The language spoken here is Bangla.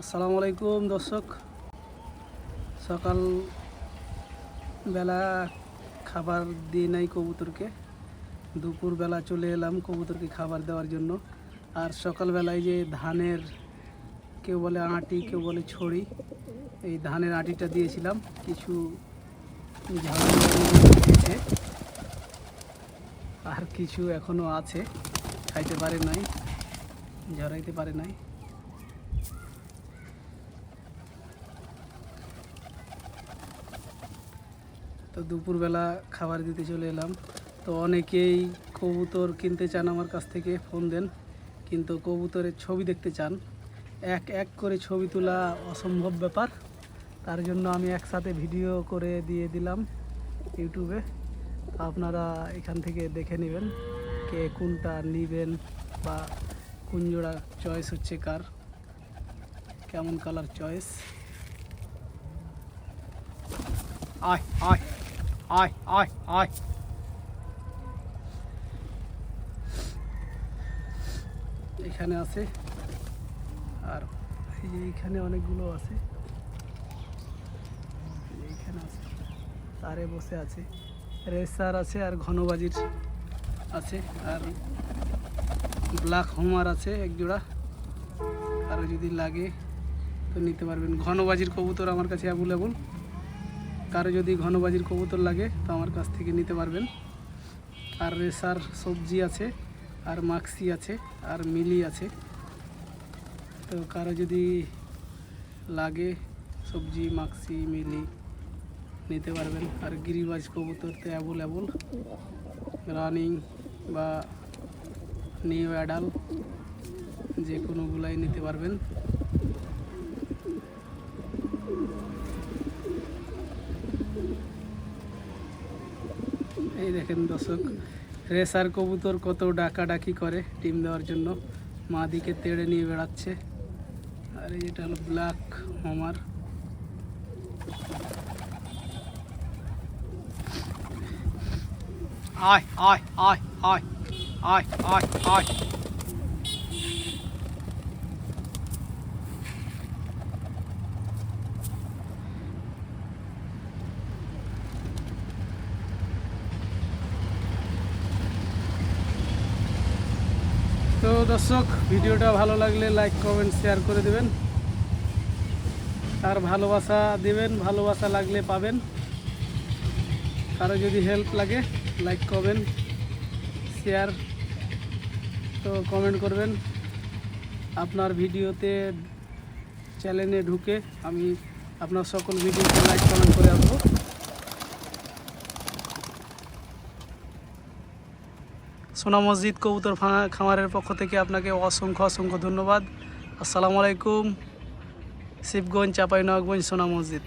আসসালামু আলাইকুম, দর্শক। সকাল বেলা খাবার দিই নাই কবুতরকে। দুপুর বেলা চলে এলাম কবুতরকে খাবার দেওয়ার জন্য। আর সকালবেলায় যে ধানের, কেউ বলে আঁটি, কেউ বলে ছড়ি, এই ধানের আঁটিটা দিয়েছিলাম। কিছু আর কিছু এখনও আছে। খাইতে পারে নাই, ঝরাইতে পারে নাই। তো দুপুরবেলা খাবার দিতে চলে এলাম। তো অনেকেই কবুতর কিনতে চান আমার কাছ থেকে, ফোন দেন। কিন্তু কবুতরের ছবি দেখতে চান। এক এক করে ছবি তোলা অসম্ভব ব্যাপার। তার জন্য আমি একসাথে ভিডিও করে দিয়ে দিলাম ইউটিউবে। আপনারা এখান থেকে দেখে নেবেন কে কোনটা নেবেন বা কোন জোড়া চয়েস হচ্ছে কার। কেমন কালার চয়েস আয় আয়। আয় আয় আয় এখানে আছে, আর এই যে এইখানে অনেকগুলো আছে। এইখানে আছে, তারে বসে আছে। রেসার আছে আর ঘনবাজির আছে, আর ব্ল্যাক হোমার আছে এক জোড়া। কারও যদি লাগে তো নিতে পারবেন। ঘনবাজির কবুতর আমার কাছে অ্যাভেলেবল কারও যদি ঘনবাজির কবুতর লাগে, তো আমার কাছ থেকে নিতে পারবেন। আর রেসার সবজি আছে, আর মাক্সি আছে, আর মিলি আছে। তো কারও যদি লাগে সবজি, মাক্সি, মিলি, নিতে পারবেন। আর গিরিবাজ কবুতর তো অ্যাভেলেবল। রানিং বা নিউ অ্যাডাল, যে কোনোগুলাই নিতে পারবেন। এই দেখেন দর্শক, রেসার কবুতর কত ডাকাডাকি করে ডিম দেওয়ার জন্য। মা দিকে তেড়ে নিয়ে বেড়াচ্ছে। আর এই যেটা হলো ব্ল্যাক হোমার। আয় আয় আয় আয় আয় আয় আয়। তো দর্শক, ভিডিওটা ভালো লাগলে লাইক কমেন্ট শেয়ার করে দেবেন। আর ভালোবাসা দেবেন, ভালোবাসা লাগলে পাবেন। কারও যদি হেল্প লাগে লাইক কমেন্ট শেয়ার তো কমেন্ট করবেন। আপনার ভিডিওতে চ্যানেলে ঢুকে আমি আপনার সকল ভিডিওতে লাইক কমেন্ট করে আসব। সোনা মসজিদ কবুতর খামারের পক্ষ থেকে আপনাকে অসংখ্য অসংখ্য ধন্যবাদ। আসসালামু আলাইকুম, শিবগঞ্জ চাপাইনগঞ্জ সোনা মসজিদ।